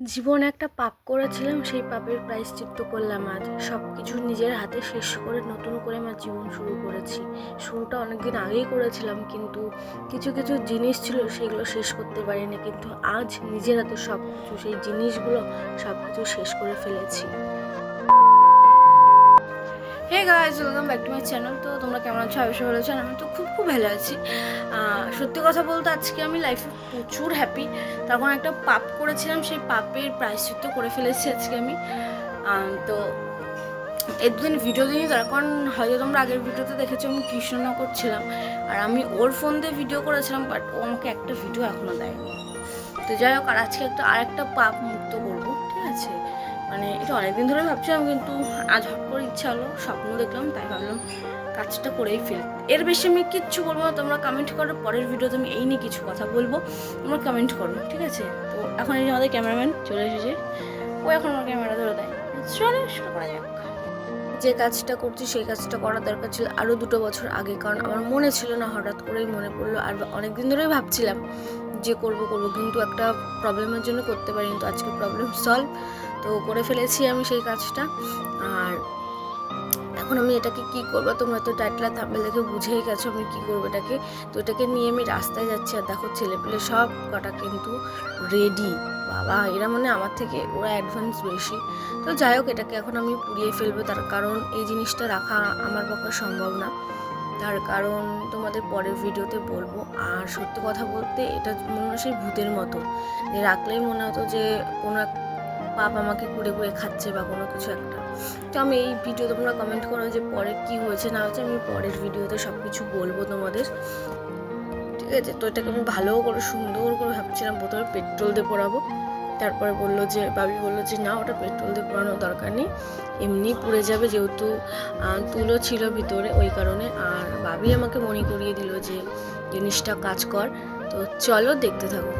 জীবনে একটা পাপ করেছিলাম, সেই পাপের প্রায়শ্চিত্ত করলাম আজ। সব কিছু নিজের হাতে শেষ করে নতুন করে আমার জীবন শুরু করেছি। শুরুটা অনেকদিন আগেই করেছিলাম, কিন্তু কিছু কিছু জিনিস ছিল সেগুলো শেষ করতে পারিনি, কিন্তু আজ নিজের হাতে সব কিছু সেই জিনিসগুলো সব কিছু শেষ করে ফেলেছি। Hey guys welcome back to my channel তো তোমরা কেমন আছো? অবশ্যই ভালো আছো। আমি তো খুব খুব ভালো আছি। সত্যি কথা বলতে আজকে আমি লাইফে প্রচুর হ্যাপি তখন একটা পাপ করেছিলাম, সেই পাপের প্রায়শ্চিত্ত করে ফেলেছি আজকে আমি। তো এর দুদিন ভিডিও দিই তখন হয়তো তোমরা আগের ভিডিওতে দেখেছ, আমি কৃষ্ণনগর ছিলাম। আর আমি ওর ফোন দিয়ে ভিডিও করেছিলাম বাট ও আমাকে একটা ভিডিও এখনও দেয়নি। তো যাই হোক, আর আজকে একটা, আরেকটা পাপ মুক্ত করব, ঠিক আছে? মানে এটা অনেকদিন ধরে ভাবছিলাম, কিন্তু আজ হট করে ইচ্ছা হলো, স্বপ্ন দেখলাম, তাই ভাবলাম কাজটা করেই ফেল। এর বেশি আমি কিচ্ছু বলব না, তোমরা কমেন্ট করো, পরের ভিডিওতে আমি এই নিয়ে কিছু কথা বলব, তোমরা কমেন্ট করো, ঠিক আছে? তো এখন এই আমাদের ক্যামেরাম্যান চলে এসেছে, ও এখন আমার ক্যামেরা ধরে দেয়। চলে, শুরু করা যাক। যে কাজটা করছি, সেই কাজটা করার দরকার ছিল আরও দুটো বছর আগে, কারণ আমার মনে ছিল না হঠাৎ করেই মনে পড়ল, আর অনেক দিন ধরেই ভাবছিলাম যে করব করব, কিন্তু একটা প্রবলেমের জন্য করতে পারিনি। তো আজকে প্রবলেম সলভ তো করে ফেলেছি আমি সেই কাজটা। আর এখন আমি এটাকে কি করব? তোমরা তো টাইটেল থাম্বেল দেখে বুঝেই গেছো আমি কি করব এটাকে। তো এটাকে নিয়ে আমি রাস্তায় যাচ্ছি আর দেখো ছেলেপেলে সব কটা কিন্তু রেডি বাবা, এরা মানে আমার থেকে, ওরা অ্যাডভান্স বেশি। তো যাই হোক, এটাকে এখন আমি পুড়িয়ে ফেলব। তার কারণ এই জিনিসটা রাখা আমার পক্ষে সম্ভব না। তার কারণ তোমাদের পরের ভিডিওতে বলব। আর সত্যি কথা বলতে, এটা মনে হয় সেই ভূতের মতো। যে রাখলেই মনে হতো যে কোনো এক পাপ আমাকে কুড়ে কুড়ে খাচ্ছে বা কোনো কিছু একটা। তো আমি এই ভিডিও তোমরা কমেন্ট করো যে পরে কি হয়েছে, না হয়েছে, আমি পরের ভিডিওতে সব কিছু বলব তোমাদের। ঠিক আছে? তো এটাকে আমি ভালো করে, সুন্দর করে ভাবছিলাম বোতলে পেট্রোল দিয়ে পোড়াবো। তারপরে বলল যে, বাবি বলল যে, না, ওটা পেট্রোল দিয়ে পোড়ানোর দরকার নেই। এমনি পুড়ে যাবে যেহেতু তুলো ছিল ভিতরে ওই কারণে। আর বাবি আমাকে মনে করিয়ে দিল যে, জিনিসটা কাজ কর। তো চলো দেখতে থাকো।